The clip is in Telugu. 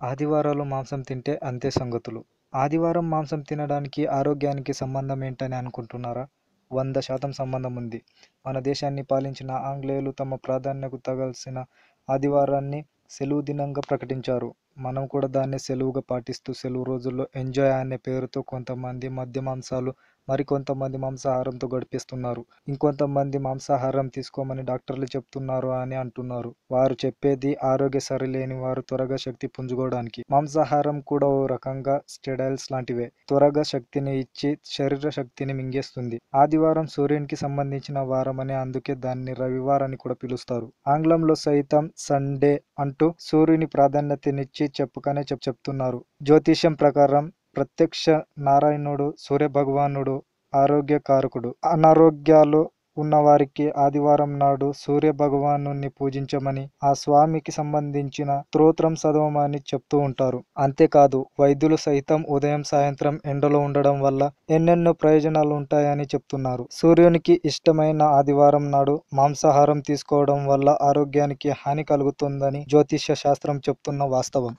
ఆదివారాలు మాంసం తింటే అంతే సంగతులు. ఆదివారం మాంసం తినడానికి ఆరోగ్యానికి సంబంధం ఏంటని అనుకుంటున్నారా? వంద శాతం సంబంధం ఉంది. మన దేశాన్ని పాలించిన ఆంగ్లేయులు తమ ప్రాధాన్యతకు తగాల్సిన ఆదివారాన్ని సెలవు దినంగా ప్రకటించారు. మనం కూడా దాన్ని సెలవుగా పాటిస్తూ సెలవు రోజుల్లో ఎంజాయ్ అనే పేరుతో కొంతమంది మద్య మాంసాలు, మరికొంతమంది మాంసాహారంతో గడిపిస్తున్నారు ఇంకొంతమంది మాంసాహారం తీసుకోమని డాక్టర్లు చెప్తున్నారు అని అంటున్నారు. వారు చెప్పేది ఆరోగ్య సరిలేని వారు త్వరగా శక్తి పుంజుకోవడానికి. మాంసాహారం కూడా ఓ రకంగా స్టెడైల్స్ లాంటివే. త్వరగా శక్తిని ఇచ్చి శరీర శక్తిని మింగేస్తుంది. ఆదివారం సూర్యునికి సంబంధించిన వారం అని అందుకే దాన్ని రవివారం అని కూడా పిలుస్తారు. ఆంగ్లంలో సైతం సండే అంటూ సూర్యుని ప్రాధాన్యతనిచ్చి చెప్పుకనే చెప్తున్నారు. జ్యోతిష్యం ప్రకారం ప్రత్యక్ష నారాయణుడు సూర్యభగవానుడు ఆరోగ్య కారకుడు. అనారోగ్యాలు ఉన్నవారికి ఆదివారం నాడు సూర్య భగవాను పూజించమని, ఆ స్వామికి సంబంధించిన స్తోత్రం చదవమని చెప్తూ ఉంటారు. అంతేకాదు వైద్యులు సైతం ఉదయం సాయంత్రం ఎండలో ఉండడం వల్ల ఎన్నెన్నో ప్రయోజనాలు ఉంటాయని చెప్తున్నారు. సూర్యునికి ఇష్టమైన ఆదివారం నాడు మాంసాహారం తీసుకోవడం వల్ల ఆరోగ్యానికి హాని కలుగుతుందని జ్యోతిష్య శాస్త్రం చెప్తున్న వాస్తవం.